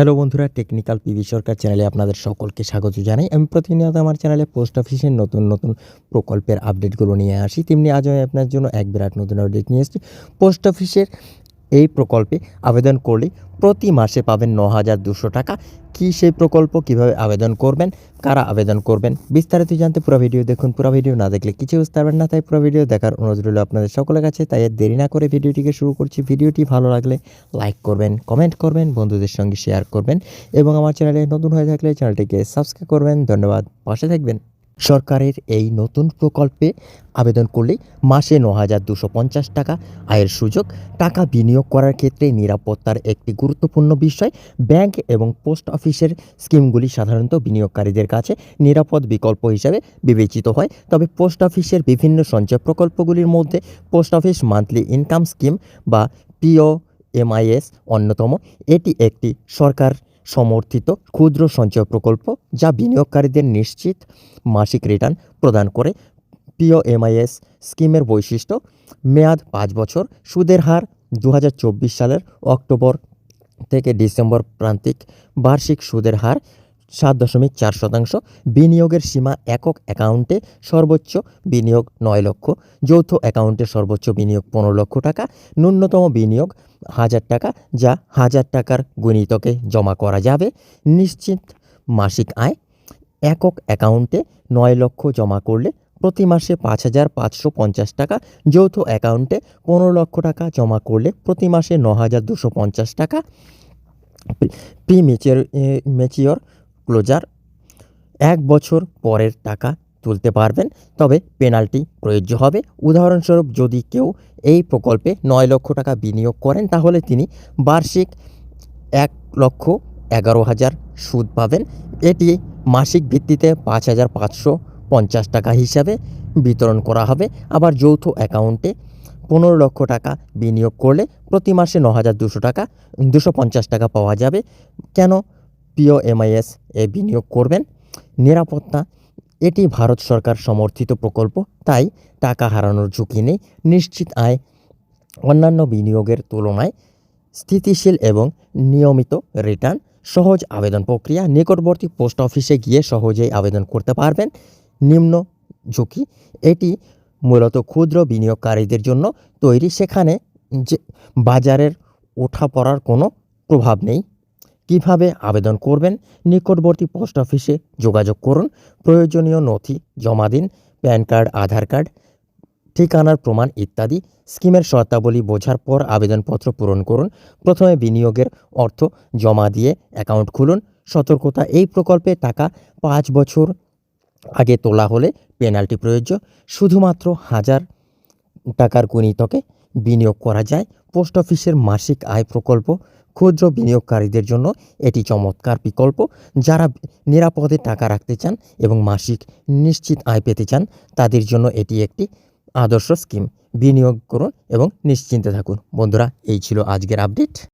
Hello বন্ধুরা, technical PV সরকার চ্যানেলে আপনাদের সকলকে স্বাগত জানাই। আমি প্রতিনিয়ত আমার চ্যানেলে পোস্ট অফিসের নতুন নতুন প্রকল্পের আপডেটগুলো নিয়ে আসি। তেমনি আজ আমি আপনার জন্য এক বিরাট নতুন আপডেট নিয়ে এসেছি। পোস্ট অফিসের এই প্রকল্পে আবেদন করলে প্রতি মাসে পাবেন ন হাজার দুশো টাকা। কী সেই প্রকল্প? কীভাবে আবেদন করবেন? কারা আবেদন করবেন? বিস্তারিত জানতে পুরো ভিডিও দেখুন। পুরো ভিডিও না দেখলে কিছু বুঝতে পারবেন না, তাই পুরো ভিডিও দেখার অনুরোধ রইল আপনাদের সকলের কাছে। তাই আর দেরি না করে ভিডিওটিকে শুরু করছি। ভিডিওটি ভালো লাগলে লাইক করবেন, কমেন্ট করবেন, বন্ধুদের সঙ্গে শেয়ার করবেন এবং আমার চ্যানেলে নতুন হয়ে থাকলে চ্যানেলটিকে সাবস্ক্রাইব করবেন। ধন্যবাদ। পাশে থাকবেন। সরকারের এই নতুন প্রকল্পে আবেদন করলে মাসে ন হাজার দুশো পঞ্চাশ টাকা আয়ের সুযোগ, টাকা বিনিয়োগ করার ক্ষেত্রে নিরাপত্তার একটি গুরুত্বপূর্ণ বিষয়। ব্যাংক এবং পোস্ট অফিসের স্কিমগুলি সাধারণত বিনিয়োগকারীদের কাছে নিরাপদ বিকল্প হিসাবে বিবেচিত হয়। তবে পোস্ট অফিসের বিভিন্ন সঞ্চয় প্রকল্পগুলির মধ্যে post office monthly income scheme বা পিও এমআইএস অন্যতম। এটি একটি সরকার সমর্থিত ক্ষুদ্র সঞ্চয় প্রকল্প যা বিনিয়োগকারীদের নিশ্চিত মাসিক রিটার্ন প্রদান করে। পিও এমআইএস স্কিমের বৈশিষ্ট্য, মেয়াদ পাঁচ বছর, সুদের হার দু হাজার চব্বিশ সালের অক্টোবর থেকে ডিসেম্বর প্রান্তিক বার্ষিক সুদের হার সাত দশমিক চার শতাংশ বিনিয়োগের সীমা একক অ্যাকাউন্টে সর্বোচ্চ বিনিয়োগ নয় লক্ষ, যৌথ অ্যাকাউন্টে সর্বোচ্চ বিনিয়োগ পনেরো লক্ষ টাকা, ন্যূনতম বিনিয়োগ হাজার টাকা, যা হাজার টাকার গুণিতকে জমা করা যাবে। নিশ্চিত মাসিক আয় একক অ্যাকাউন্টে নয় লক্ষ জমা করলে প্রতি মাসে পাঁচ হাজার পাঁচশো পঞ্চাশ টাকা, যৌথ অ্যাকাউন্টে পনেরো লক্ষ টাকা জমা করলে প্রতি মাসে ন হাজার দুশো পঞ্চাশ টাকা। প্রি মেচিওর মেচিওর ক্লোজার এক বছর পরের টাকা তুলতে পারবেন, তবে পেনাল্টি প্রযোজ্য হবে। উদাহরণস্বরূপ, যদি কেউ এই প্রকল্পে নয় লক্ষ টাকা বিনিয়োগ করেন, তাহলে তিনি বার্ষিক এক লক্ষ এগারো হাজার সুদ পাবেন। এটি মাসিক ভিত্তিতে পাঁচ হাজার পাঁচশো পঞ্চাশ টাকা হিসাবে বিতরণ করা হবে। আবার যৌথ অ্যাকাউন্টে পনেরো লক্ষ টাকা বিনিয়োগ করলে প্রতি মাসে ন হাজার দুশো টাকা, দুশো পঞ্চাশ টাকা পাওয়া যাবে। কেন পিও এমআইএস এ বিনিয়োগ করবেন। নিরাপত্তা, এটি ভারত সরকার সমর্থিত প্রকল্প, তাই টাকা হারানোর ঝুঁকি নেই। নিশ্চিত আয় অন্যান্য বিনিয়োগের তুলনায় স্থিতিশীল এবং নিয়মিত রিটার্ন, সহজ আবেদন প্রক্রিয়া, নিকটবর্তী পোস্ট অফিসে গিয়ে সহজেই আবেদন করতে পারবেন। নিম্ন ঝুঁকি, এটি মূলত ক্ষুদ্র বিনিয়োগকারীদের জন্য তৈরি। সেখানে যে বাজারের ওঠা পড়ার কোনো প্রভাব নেই। কীভাবে আবেদন করবেন, নিকটবর্তী পোস্ট অফিসে যোগাযোগ করুন, প্রয়োজনীয় নথি জমা দিন, প্যান কার্ড, আধার কার্ড, ঠিকানার প্রমাণ ইত্যাদি, স্কিমের শর্তাবলী বোঝার পর আবেদনপত্র পূরণ করুন, প্রথমে বিনিয়োগের অর্থ জমা দিয়ে অ্যাকাউন্ট খুলুন, সতর্কতা, এই প্রকল্পে টাকা পাঁচ বছর আগে তোলা হলে পেনাল্টি প্রযোজ্য, শুধুমাত্র হাজার টাকার গুণিতকে বিনিয়োগ করা যায়। পোস্ট অফিসের মাসিক আয় প্রকল্প, ক্ষুদ্র বিনিয়োগকারীদের জন্য এটি চমৎকার বিকল্প। যারা নিরাপদে টাকা রাখতে চান এবং মাসিক নিশ্চিত আয় পেতে চান, তাদের জন্য এটি একটি আদর্শ স্কিম। বিনিয়োগ করুন এবং নিশ্চিন্তে থাকুন। বন্ধুরা, এই ছিল আজকের আপডেট।